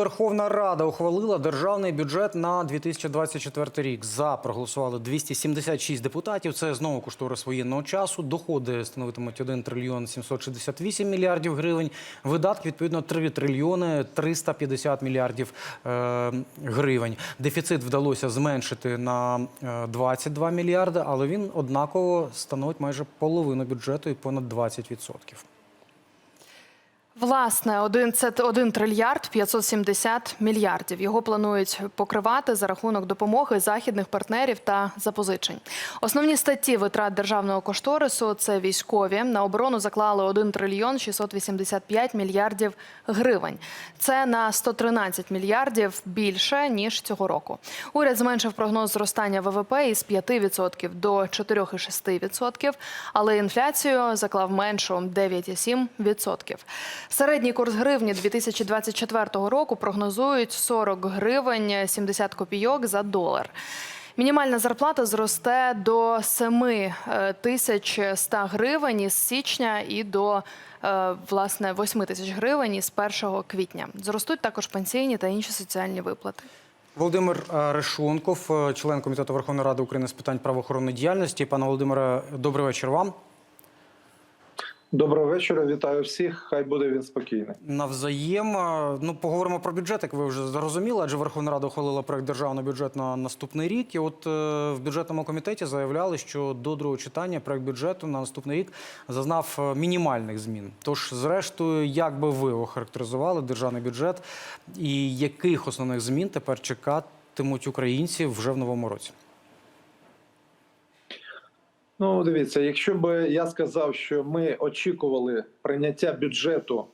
Верховна Рада ухвалила державний бюджет на 2024 рік. За проголосували 276 депутатів. Це знову кошторис воєнного часу. Доходи становитимуть 1 трильйон 768 мільярдів гривень. Видатки відповідно 3 трильйони 350 мільярдів е, гривень. Дефіцит вдалося зменшити на е, 22 мільярди, але він однаково становить майже половину бюджету і понад 20%. Власне, один це 1 трильярд 570 мільярдів. Його планують покривати за рахунок допомоги західних партнерів та запозичень. Основні статті витрат державного кошторису це військові. На оборону заклали 1 трильйон 685 мільярдів гривень. Це на 113 мільярдів більше ніж цього року. Уряд зменшив прогноз зростання ВВП із 5% до 4,6%, але інфляцію заклав меншу 9,7%. Середній курс гривні 2024 року прогнозують 40 гривень 70 копійок за долар. Мінімальна зарплата зросте до 7 е, тисяч 100 гривень із січня і до е, власне 8 тисяч гривень із 1 квітня. Зростуть також пенсійні та інші соціальні виплати. Володимир е, Решунков, член комітету Верховної Ради України з питань правоохоронної діяльності. Пане Володимире, добрий вечір вам. Доброго вечора, вітаю всіх. Хай буде він спокійний. Навзаєм. Е, Ну, поговоримо про бюджет, як ви вже зрозуміли, адже Верховна Рада ухвалила проект державного бюджету на наступний рік. І от е, в бюджетному комітеті заявляли, що до другого читання проект бюджету на наступний рік зазнав е, мінімальних змін. Тож, зрештою, як би ви охарактеризували державний бюджет і яких основних змін тепер чекатимуть українці вже в новому році? Ну, дивіться, якщо би я сказав, що ми очікували прийняття бюджету,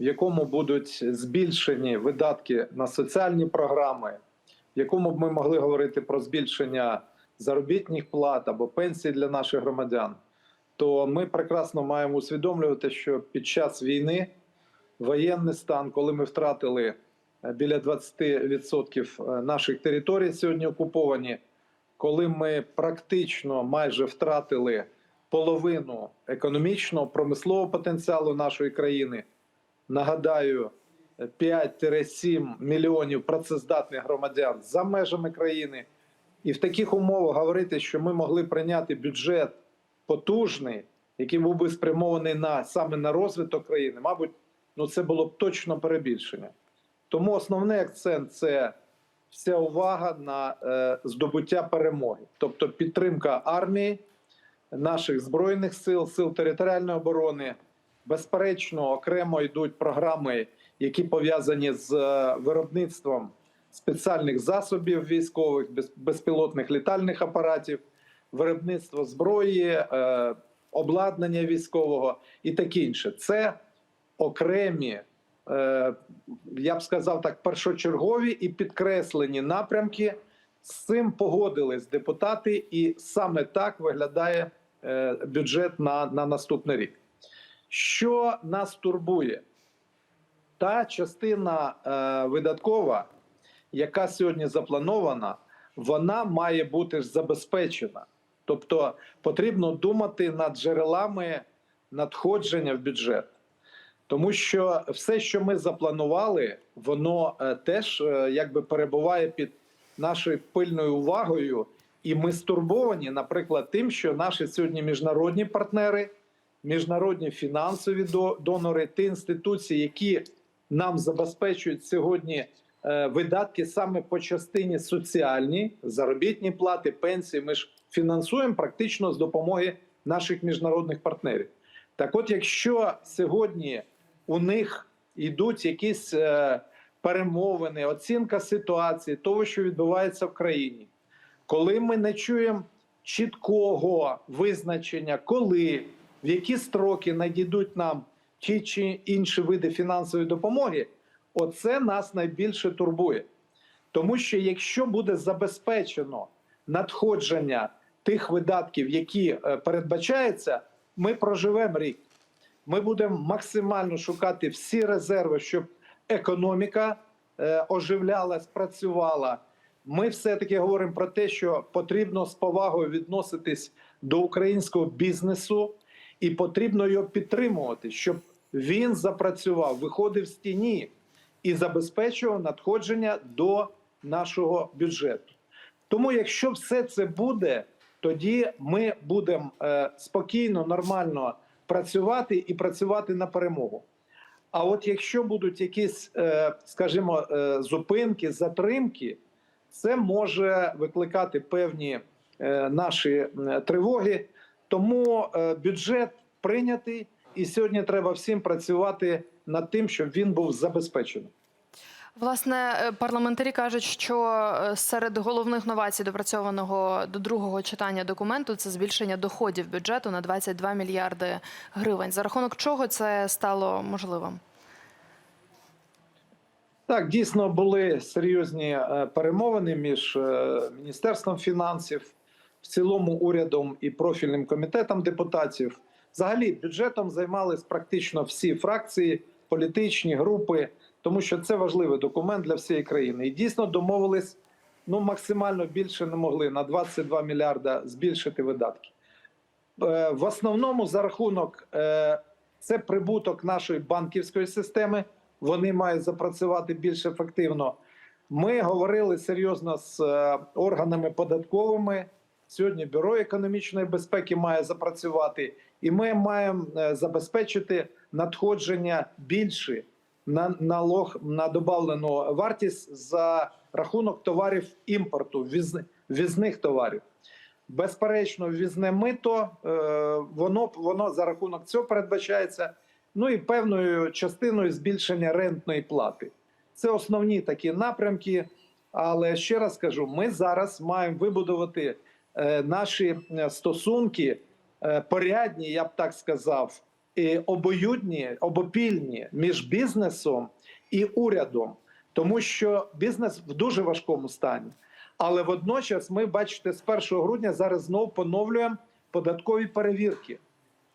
в якому будуть збільшені видатки на соціальні програми, в якому б ми могли говорити про збільшення заробітних плат або пенсій для наших громадян, то ми прекрасно маємо усвідомлювати, що під час війни воєнний стан, коли ми втратили е, біля 20% наших територій сьогодні окуповані, коли ми практично майже втратили половину економічного промислового потенціалу нашої країни. Нагадаю, 5-7 мільйонів працездатних громадян за межами країни. І в таких умовах говорити, що ми могли прийняти бюджет потужний, який був би спрямований на саме на розвиток країни, мабуть, ну це було б точно перебільшення. Тому основний акцент це вся увага на е, здобуття перемоги, тобто підтримка армії, наших збройних сил, сил територіальної оборони. Безперечно, окремо йдуть програми, які пов'язані з е, виробництвом спеціальних засобів військових, без, безпілотних літальних апаратів, виробництво зброї, е, обладнання військового і таке інше. Це окремі я б сказав так, першочергові і підкреслені напрямки. З цим погодились депутати, і саме так виглядає е, бюджет на, на наступний рік. Що нас турбує? Та частина е, видаткова, яка сьогодні запланована, вона має бути забезпечена. Тобто потрібно думати над джерелами надходження в бюджет. Тому що все, що ми запланували, воно е, теж е, якби перебуває під нашою пильною увагою, і ми стурбовані, наприклад, тим, що наші сьогодні міжнародні партнери, міжнародні фінансові до- донори, ті інституції, які нам забезпечують сьогодні е, видатки саме по частині соціальні, заробітні плати, пенсії, ми ж фінансуємо практично з допомоги наших міжнародних партнерів. Так, от, якщо сьогодні у них йдуть якісь е, перемовини, оцінка ситуації, того, що відбувається в країні, коли ми не чуємо чіткого визначення, коли, в які строки надійдуть нам ті чи інші види фінансової допомоги, оце нас найбільше турбує. Тому що якщо буде забезпечено надходження тих видатків, які е, передбачаються, ми проживемо рік. Ми будемо максимально шукати всі резерви, щоб економіка е, оживлялась, працювала. Ми все-таки говоримо про те, що потрібно з повагою відноситись до українського бізнесу, і потрібно його підтримувати, щоб він запрацював, виходив з тіні і забезпечував надходження до нашого бюджету. Тому, якщо все це буде, тоді ми будемо е, спокійно, нормально працювати і працювати на перемогу. А от якщо будуть якісь, е, скажімо, е, зупинки, затримки, це може викликати певні е, наші тривоги. Тому бюджет прийнятий, і сьогодні треба всім працювати над тим, щоб він був забезпечений. Власне, е, парламентарі кажуть, що е, серед головних новацій допрацьованого до другого читання документу це збільшення доходів бюджету на 22 мільярди гривень. За рахунок чого це стало можливим? Так, дійсно були серйозні е, перемовини між Міністерством фінансів, в цілому урядом і профільним комітетом депутатів. Взагалі бюджетом займались практично всі фракції, політичні групи, тому що це важливий документ для всієї країни. І дійсно домовились ну максимально більше не могли на 22 мільярда збільшити видатки. Е, В основному за рахунок е, це прибуток нашої банківської системи. Вони мають запрацювати більш ефективно. Ми говорили серйозно з е, органами податковими. Сьогодні бюро економічної безпеки має запрацювати, і ми маємо забезпечити надходження більше на налог на добавлену вартість за рахунок товарів імпорту, віз, візних товарів. Безперечно, ввізне мито е, воно воно за рахунок цього передбачається. Ну і певною частиною збільшення рентної плати. Це основні такі напрямки. Але ще раз кажу: ми зараз маємо вибудувати е, наші е, стосунки порядні, я б так сказав, обоюдні, обопільні між бізнесом і урядом, тому що бізнес в дуже важкому стані. Але водночас ми бачите, з 1 грудня зараз знову поновлюємо податкові перевірки.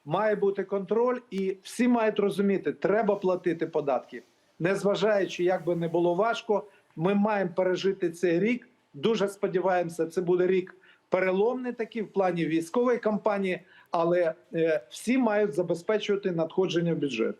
Має бути контроль, і всі мають розуміти, треба платити податки. Незважаючи, як би не було важко, ми маємо пережити цей рік. Дуже сподіваємося, це буде рік переломний такий в плані військової кампанії, але е, всі мають забезпечувати надходження в бюджет.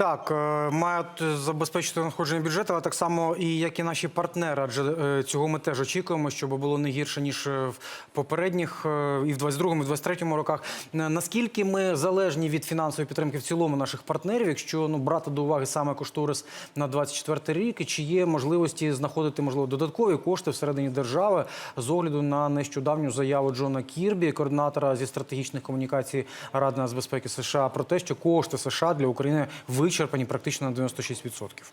Так, е, мають забезпечити надходження бюджету, але так само і як і наші партнери, адже е, цього ми теж очікуємо, щоб було не гірше ніж е, в попередніх і в 22-му, і в 23-му роках. Наскільки ми залежні від фінансової підтримки в цілому наших партнерів, якщо ну брати до уваги саме кошторис на 24 рік, і чи є можливості знаходити можливо додаткові кошти всередині держави з огляду на нещодавню заяву Джона Кірбі, координатора зі стратегічних комунікацій Ради нацбезпеки США, про те, що кошти США для України вичерпані практично на 96%.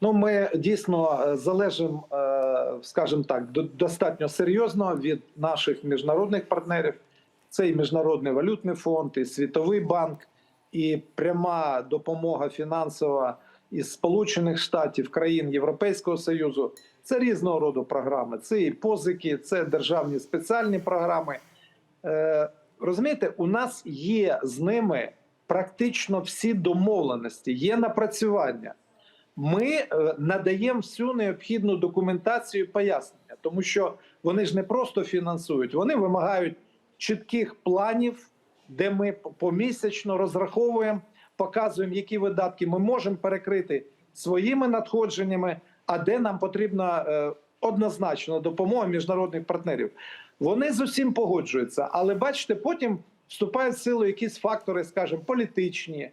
Ну, ми дійсно е, залежимо, е, скажімо так, до- достатньо серйозно від наших міжнародних партнерів. Це і Міжнародний валютний фонд, і Світовий банк, і пряма допомога фінансова із Сполучених Штатів, країн Європейського Союзу. Це різного роду програми. Це і позики, це державні спеціальні програми. Е, розумієте, у нас є з ними практично всі домовленості, є напрацювання ми е, надаємо всю необхідну документацію і пояснення, тому що вони ж не просто фінансують, вони вимагають чітких планів, де ми помісячно розраховуємо, показуємо, які видатки ми можемо перекрити своїми надходженнями, а де нам потрібна е, однозначно допомога міжнародних партнерів. Вони з усім погоджуються, але бачите, потім вступають в силу якісь фактори, скажімо, політичні.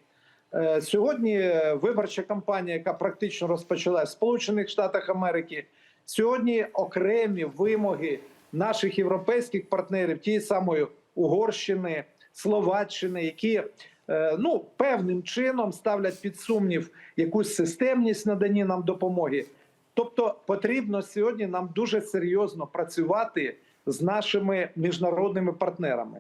Е, Сьогодні виборча кампанія, яка практично розпочалась в Сполучених Штатах Америки. Сьогодні окремі вимоги наших європейських партнерів, тієї самої Угорщини, Словаччини, які е, ну певним чином ставлять під сумнів якусь системність надані нам допомоги. Тобто потрібно сьогодні нам дуже серйозно працювати з нашими міжнародними партнерами.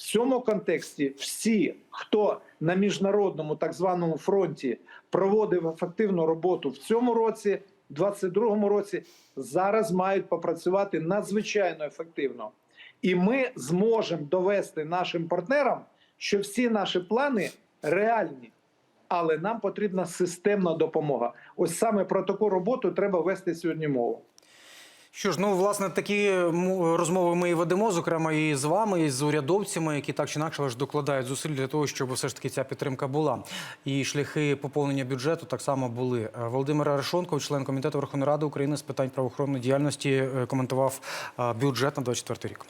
В цьому контексті всі, хто на міжнародному так званому фронті проводив ефективну роботу в цьому році, в 22-му році, зараз мають попрацювати надзвичайно ефективно. І ми зможемо довести нашим партнерам, що всі наші плани реальні, але нам потрібна системна допомога. Ось саме про таку роботу треба вести сьогодні мову. Що ж, ну власне такі розмови ми і ведемо, зокрема і з вами, і з урядовцями, які так чи інакше ж докладають зусиль для того, щоб все ж таки ця підтримка була. І шляхи поповнення бюджету так само були. Е, Володимир Арешонков, член комітету Верховної Ради України з питань правоохоронної діяльності, е, коментував е, бюджет на 24 рік.